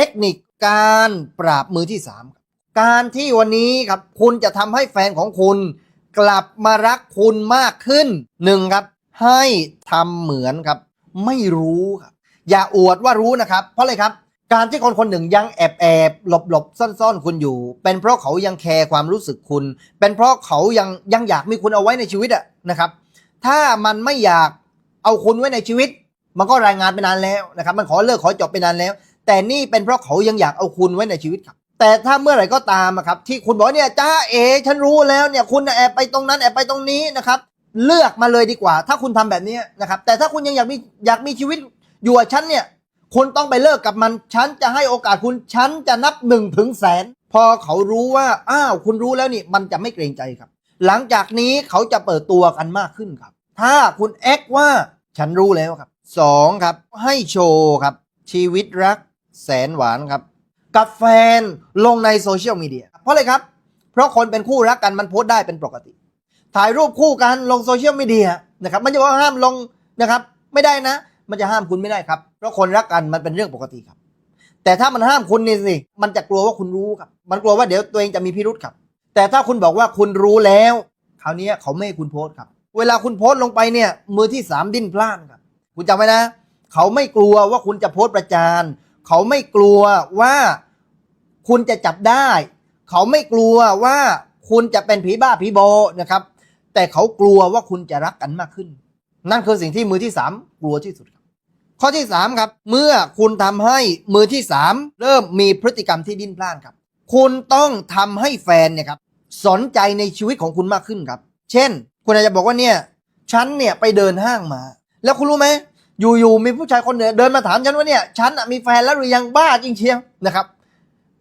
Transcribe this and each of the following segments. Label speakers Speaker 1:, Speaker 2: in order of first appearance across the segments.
Speaker 1: เทคนิคการปราบมือที่สามการที่วันนี้ครับคุณจะทำให้แฟนของคุณ กลับมารักคุณมากขึ้นหนึ่งครับ ให้ทำเหมือนครับ ไม่รู้ครับอย่าอวดว่ารู้นะครับ เพราะอะไรครับ การที่คนคนหนึ่งยังแอบแอบหลบหลบซ่อนซ่อนคุณอยู่ เป็นเพราะเขายังแคร์ความรู้สึกคุณ เป็นเพราะเขายังยังอยากมีคุณเอาไว้ในชีวิตอะนะครับ ถ้ามันไม่อยากเอาคุณไว้ในชีวิต มันก็รายงานไปนานแล้วนะครับ มันขอเลิกขอจบไปนานแล้ว แต่นี่เป็นเพราะเขายังอยากเอาคุณไว้ในชีวิตครับ แต่ถ้าเมื่อไหร่ก็ตามครับที่คุณบอกเนี่ยจ้าเอฉันรู้แล้วเนี่ยคุณแอบไปตรงนั้นแอบไปตรงนี้นะครับเลือกมาเลยดีกว่า ถ้าคุณทำแบบนี้นะครับ แต่ถ้าคุณยังอยากมีอยากมีชีวิตอยู่กับฉันเนี่ยคุณต้องไปเลิกกับมัน ฉันจะให้โอกาสคุณ ฉันจะนับหนึ่งถึงแสน พอเขารู้ว่า อ้าว คุณรู้แล้วนี่ มันจะไม่เกรงใจครับ หลังจากนี้เขาจะเปิดตัวกันมากขึ้นครับ ถ้าคุณแอคว่า ฉันรู้แล้วครับสองครับ ให้โชว์ครับ ชีวิตรัก แสนหวานครับ กับแฟนลงในโซเชียลมีเดียเพราะอะไรครับ เพราะคนเป็นคู่รักกันมันโพสต์ได้เป็นปกติ ถ่ายรูปคู่กันลงโซเชียลมีเดียนะครับมันจะว่าห้ามลงนะครับ ไม่ได้นะ มันจะห้ามคุณไม่ได้ครับ เพราะคนรักกันมันเป็นเรื่องปกติครับ แต่ถ้ามันห้ามคุณนี่สิมันจะกลัวว่าคุณรู้ครับ มันกลัวว่าเดี๋ยวตัวเองจะมีพิรุษครับ แต่ถ้าคุณบอกว่าคุณรู้แล้วคราวนี้เขาไม่ให้คุณโพสต์ครับ เวลาคุณโพสต์ลงไปเนี่ยมือที่สามดิ้นพล่านครับ คุณจำไว้นะ เขาไม่กลัวว่าคุณจะโพสต์ประจาน เขาไม่กลัวว่าคุณจะจับได้ เขาไม่กลัวว่าคุณจะเป็นผีบ้าผีโบนะครับ แต่เขากลัวว่าคุณจะรักกันมากขึ้น นั่นคือสิ่งที่มือที่สามกลัวที่สุดครับ ข้อที่สามครับ เมื่อคุณทำให้มือที่สามเริ่มมีพฤติกรรมที่ดิ้นพล่านครับ คุณต้องทำให้แฟนเนี่ยครับสนใจในชีวิตของคุณมากขึ้นครับ เช่น คุณอาจจะบอกว่าเนี่ยฉันเนี่ยไปเดินห้างมา แล้วคุณรู้ไหม อยู่ๆมีผู้ชายคนหนึ่งเดินมาถามฉันว่าเนี่ยฉันมีแฟนแล้วหรือยังบ้าจริงเชียวนะครับ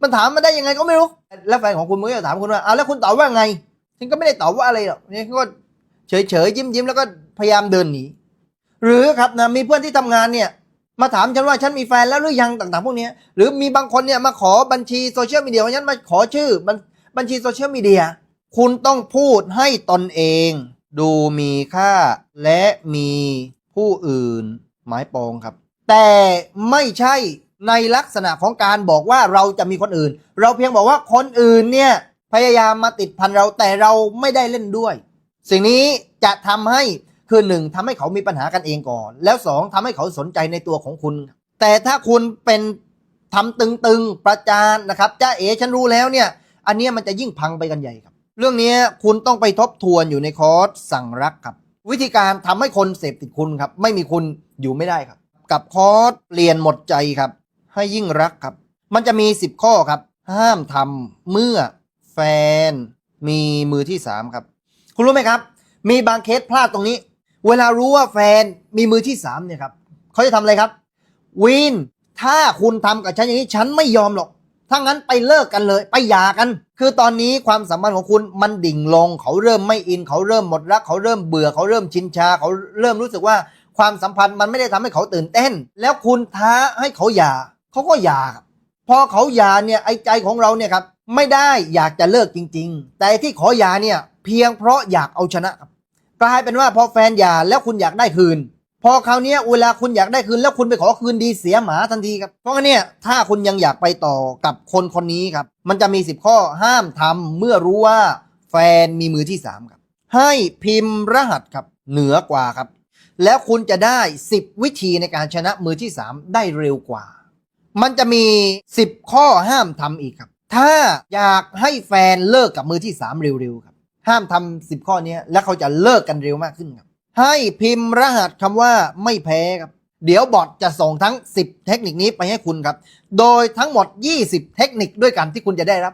Speaker 1: มันถามมาได้ยังไงก็ไม่รู้ แล้วแฟนของคุณมันก็จะถามคุณว่าอ้าแล้วคุณตอบว่าไงฉันก็ไม่ได้ตอบว่าอะไรหรอกนี่ก็เฉยๆยิ้มๆแล้วก็พยายามเดินหนีหรือครับนะมีเพื่อนที่ทำงานเนี่ยมาถามฉันว่าฉันมีแฟนแล้วหรือยังต่างๆ พวกนี้หรือมีบางคนเนี่ยมาขอบัญชีโซเชียลมีเดียของฉันมาขอชื่อบัญบัญชีโซเชียลมีเดียคุณต้องพูดให้ตนเอง ดูมีค่าและมีผู้อื่น หมายปองครับ แต่ไม่ใช่ในลักษณะของการบอกว่าเราจะมีคนอื่น เราเพียงบอกว่าคนอื่นเนี่ยพยายามมาติดพันเราแต่เราไม่ได้เล่นด้วย สิ่งนี้จะทำให้คือหนึ่งทำให้เขามีปัญหากันเองก่อน แล้วสองทำให้เขาสนใจในตัวของคุณ แต่ถ้าคุณเป็นทำตึงๆประจานนะครับจ้าเอ๋ฉันรู้แล้วเนี่ย อันเนี้ยมันจะยิ่งพังไปกันใหญ่ครับ เรื่องนี้คุณต้องไปทบทวนอยู่ในคอร์สสั่งรักครับ วิธีการทำให้คนเสพติดคุณครับ ไม่มีคุณอยู่ไม่ได้ครับ กับคอร์สเปลี่ยนหมดใจครับ ให้ยิ่งรักครับ มันจะมี 10 ข้อครับ ห้ามทำเมื่อแฟน มีมือที่สามครับ คุณรู้ไหมครับ มีบางเคสพลาดตรงนี้ เวลารู้ว่าแฟนมีมือที่สามเนี่ยครับเขาจะทำอะไรครับ วินถ้าคุณทำกับฉันอย่างนี้ฉันไม่ยอมหรอก ถ้างั้นไปเลิกกันเลยไปหย่ากัน คือตอนนี้ความสัมพันธ์ของคุณมันดิ่งลง เขาเริ่มไม่อิน เขาเริ่มหมดรัก เขาเริ่มเบื่อ เขาเริ่มชินชา เขาเริ่มรู้สึกว่าความสัมพันธ์มันไม่ได้ทำให้เขาตื่นเต้น แล้วคุณท้าให้เขาหย่าเขาก็หย่าพอเขาหย่าเนี่ยไอ้ใจของเราเนี่ยครับไม่ได้อยากจะเลิกจริง ๆ แต่ที่ขอหย่าเนี่ยเพียงเพราะอยากเอาชนะครับกลายเป็นว่าพอแฟนหย่าแล้วคุณอยากได้คืน พอคราวนี้เวลาคุณอยากได้คืนแล้วคุณไปขอคืนดีเสียหมาทันทีครับ เพราะงั้นเนี่ยถ้าคุณยังอยากไปต่อกับคนคนนี้ครับ มันจะมี 10 ข้อห้ามทำเมื่อรู้ว่าแฟนมีมือที่3ครับ ให้พิมพ์รหัสครับเหนือกว่าครับ แล้วคุณจะได้ 10 วิธีในการชนะมือที่ 3 ได้เร็วกว่า มันจะมี 10 ข้อห้ามทำอีกครับ ถ้าอยากให้แฟนเลิกกับมือที่ 3 เร็วๆครับ ห้ามทำสิบข้อนี้แล้วเขาจะเลิกกันเร็วมากขึ้นครับ ให้พิมพ์รหัสคำว่าไม่แพ้ครับ เดี๋ยวบอทจะส่งทั้ง 10 เทคนิคนี้ไปให้คุณครับ โดยทั้งหมด 20 เทคนิคด้วยกันที่คุณจะได้รับ